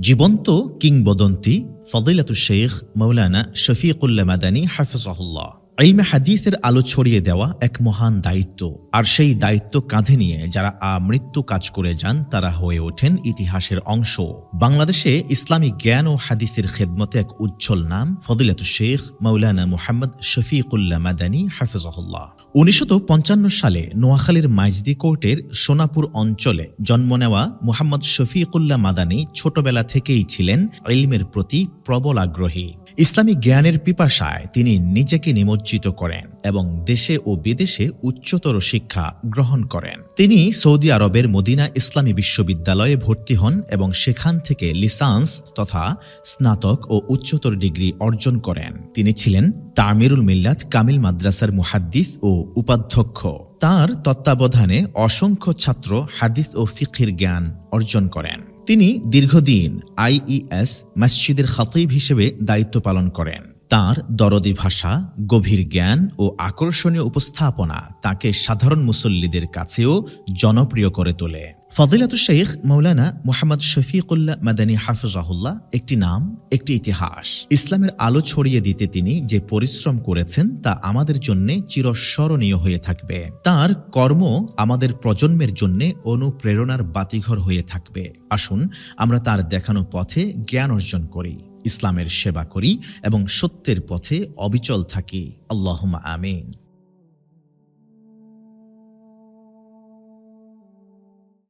জীবন্ত কিংবদন্তি ফদিলাতু শেখ মৌলানা শফিকুল্লা মাদানী হাফিজাহুল্লাহ ইলমে হাদিসের আলো ছড়িয়ে দেওয়া এক মহান দায়িত্ব। আর সেই দায়িত্ব কাঁধে নিয়ে যারা আমৃত্যু কাজ করে যান, তারা হয়ে ওঠেন ইতিহাসের অংশ। বাংলাদেশে ইসলামী জ্ঞান ও হাদিসের খেদমতে এক উজ্জ্বল নাম ফদিলাতু শেখ মৌলানা মুহাম্মদ শফিকুল্লা মাদানী, হাফিজাহুল্লাহ। উনিশশো পঞ্চান্ন সালে নোয়াখালীর মাইজদি কোর্টের সোনাপুর অঞ্চলে জন্ম নেওয়া মুহাম্মদ শফিকুল্লাহ মাদানী ছোটবেলা থেকেই ছিলেন ইলমের প্রতি প্রবল আগ্রহী। ইসলামী জ্ঞানের পিপাসায় তিনি নিজেকে নিমজ্জিত করেন এবং দেশে ও বিদেশে উচ্চতর শিক্ষা গ্রহণ করেন। তিনি সৌদি আরবের মদিনা ইসলামী বিশ্ববিদ্যালয়ে ভর্তি হন এবং সেখান থেকে লিসান্স তথা স্নাতক ও উচ্চতর ডিগ্রি অর্জন করেন। তিনি ছিলেন তামিরুল মিল্লাত কামিল মাদ্রাসার মুহাদ্দিস ও উপাধ্যক্ষ। তার তত্ত্বাবধানে অসংখ্য ছাত্র হাদিস ও ফিকির জ্ঞান অর্জন করেন। তিনি দীর্ঘদিন আইইএস, মসজিদের খতিব হিসেবে দায়িত্ব পালন করেন। তার দরদি ভাষা, গভীর জ্ঞান ও আকর্ষণীয় উপস্থাপনা তাকে সাধারণ মুসল্লিদের কাছেও জনপ্রিয় করে তোলে। ফজিলাতু শেখ মৌলানা মোহাম্মদ শফিকুল্লাহ মাদানী হাফিজাহুল্লাহ একটি নাম, একটি ইতিহাস। ইসলামের আলো ছড়িয়ে দিতে তিনি যে পরিশ্রম করেছেন তা আমাদের জন্য চিরস্মরণীয় হয়ে থাকবে। তার কর্ম আমাদের প্রজন্মের জন্য অনুপ্রেরণার বাতিঘর হয়ে থাকবে। আসুন আমরা তার দেখানো পথে জ্ঞান অর্জন করি। ইসলামের সেবা করি এবং সত্যের পথে অবিচল থাকি। আল্লাহমা আমিন।